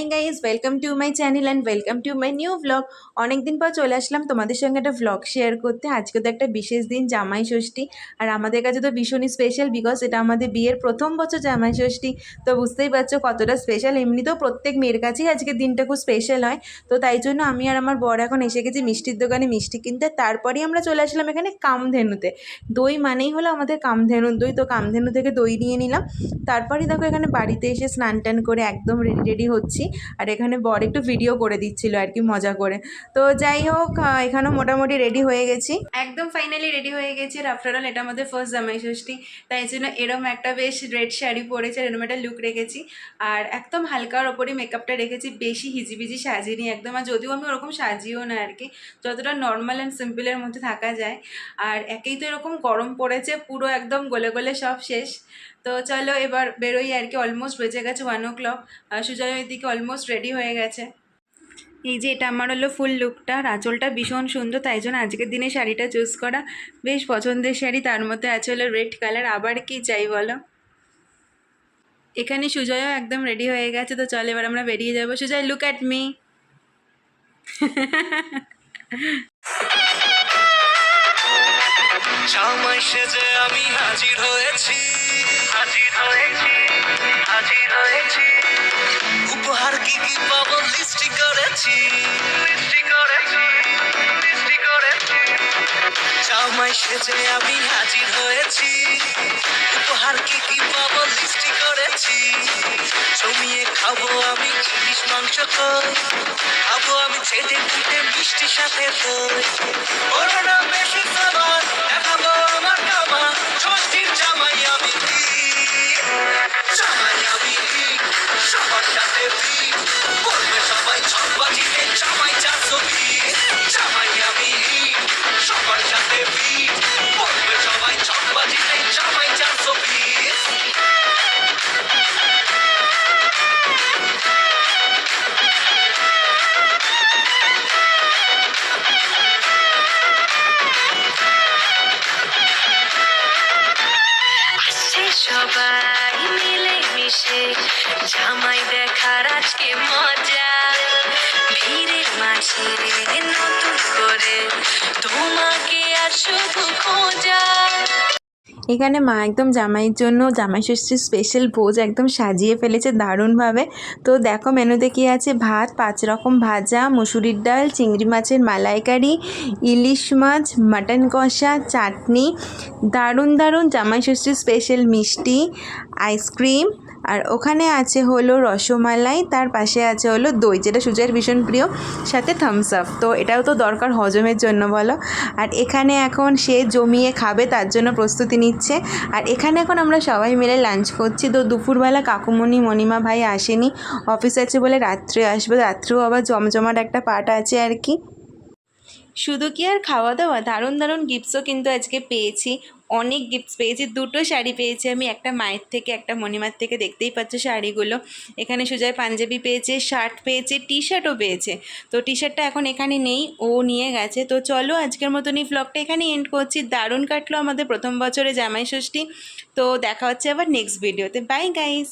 Hi guys welcome to my channel and welcome to my new blog অনেকদিন পর চলে আসলাম, তোমাদের সঙ্গে একটা ব্লগ শেয়ার করতে। আজকে তো একটা বিশেষ দিন, জামাই ষষ্ঠী। আর আমাদের কাছে তো ভীষণই স্পেশাল বিকজ এটা আমাদের বিয়ের প্রথম বছর জামাই ষষ্ঠী। তো বুঝতেই পারছ কতটা স্পেশাল এমনিতেও প্রত্যেক মেয়ের কাছেই আজকের দিনটা খুব স্পেশাল হয়। তো তাই জন্য আমি আর আমার বর এখন এসে গেছি মিষ্টির দোকানে মিষ্টি কিনতে। তারপরেই আমরা চলে আসলাম এখানে কামধেনুতে। দই মানেই হলো আমাদের কামধেনুর দই। তো কামধেনু থেকে দই নিয়ে নিলাম। তারপরেই দেখো এখানে বাড়িতে এসে স্নান টান করে একদম রেডি রেডি হচ্ছি। আর এখানে বর একটু ভিডিও করে দিচ্ছিল আর কি, মজা করে। তো যাই হোক এখানেও মোটামুটি রেডি হয়ে গেছি। একদম ফাইনালি রেডি হয়ে গেছি আফটার অল এটা আমাদের ফার্স্ট জামাই ষষ্ঠী। তাই জন্য এরম একটা বেশ রেড শাড়ি পরেছে এরম একটা লুক রেখেছি। আর একদম হালকার ওপরই মেকআপটা রেখেছি, বেশি হিজিবিজি সাজিনি একদম। আর যদিও আমি ওরকম সাজিও না আর কি, যতটা নর্মাল অ্যান্ড সিম্পলের মধ্যে থাকা যায়। আর একেই তো এরকম গরম পড়েছে, পুরো একদম গলে গলে সব শেষ। তো চলো এবার বেরোই আর কি অলমোস্ট বেজে গেছে ওয়ান ও ক্লক সুজয় ওইদিকে অলমোস্ট রেডি হয়ে গেছে। এই যে এটা আমার হলো ফুল লুকটা আঁচলটা ভীষণ সুন্দর, তাই জন্য আজকের দিনে শাড়িটা চুজ করা বেশ পছন্দের শাড়ি, তার মধ্যে আছে হলো রেড কালার আবার কি চাই বলো? এখানে সুজয়ও একদম রেডি হয়ে গেছে, তো চল এবার আমরা বেরিয়ে যাব। সুজয় লুক অ্যাট মি জামাই সেজে আমি হাজির হয়েছি। হাজির হয়েছি হাজির হয়েছি। উপহার কি কি পাবো লিস্টি করেছি। লিস্টি করেছি লিস্টি করেছি। জামাই সেজে আমি হাজির হয়েছি। উপহার কি কি পাবো লিস্টি করেছি। জমিয়ে খাব আমি ইলিশ মাংস কই খাব আমি চেটে কুটে মিষ্টি সাথে দই ওরা বেশি খাবার সাথে কি বলবে সবাই ছকবাজিতে জামাই চারশো কি জামাই আমি। সবার সাথে কি বলবে সবাই ছকবাজিতে জামাই কি আসছে সবাই মিলে মিশে আজকে মজা। ভিড়ের মাঝে নতুন করে তোমাকে আর শুধু খোঁজা। এখানে মা একদম জামাইয়ের জন্য জামাই ষষ্ঠীর স্পেশাল ভোজ একদম সাজিয়ে ফেলেছে দারুণভাবে। তো দেখো মেনুতে কী আছে? ভাত, পাঁচ রকম ভাজা, মুসুরির ডাল, চিংড়ি মাছের মালাইকারি, ইলিশ মাছ, মাটন কষা, চাটনি। দারুণ দারুণ জামাই ষষ্ঠীর স্পেশাল মিষ্টি আইসক্রিম আর ওখানে আছে হলো রসমালাই, তার পাশে আছে হলো দই, যেটা সুজয়ের ভীষণ প্রিয়, সাথে থামস আপ তো এটাও তো দরকার হজমের জন্য বলো। আর এখানে এখন সে জমিয়ে খাবে, তার জন্য প্রস্তুতি নিচ্ছে। আর এখানে এখন আমরা সবাই মিলে লাঞ্চ করছি। তো দুপুরবেলা কাকুমণি, মণিমা ভাই আসেনি অফিস আছে বলে রাত্রে আসবে। রাত্রেও আবার জমজমাট একটা পার্ট আছে আর কি। শুধু কি আর খাওয়া দাওয়া? দারুণ দারুণ গিফটসও কিন্তু আজকে পেয়েছি। অনেক গিফটস পেয়েছি, দুটো শাড়ি পেয়েছি আমি, একটা মায়ের থেকে, একটা মণিমার থেকে, দেখতেই পাচ্ছ শাড়িগুলো। এখানে সুজয় পাঞ্জাবি পেয়েছে শার্ট পেয়েছে টি শার্টও পেয়েছে। তো টি শার্টটা এখন এখানে নেই, ও নিয়ে গেছে। তো চলো আজকের মতন এই ব্লগটা এখানে এন্ড করছি। দারুণ কাটলো আমাদের প্রথম বছরে জামাই ষষ্ঠী। তো দেখা হচ্ছে আবার নেক্সট ভিডিওতে বাই গাইস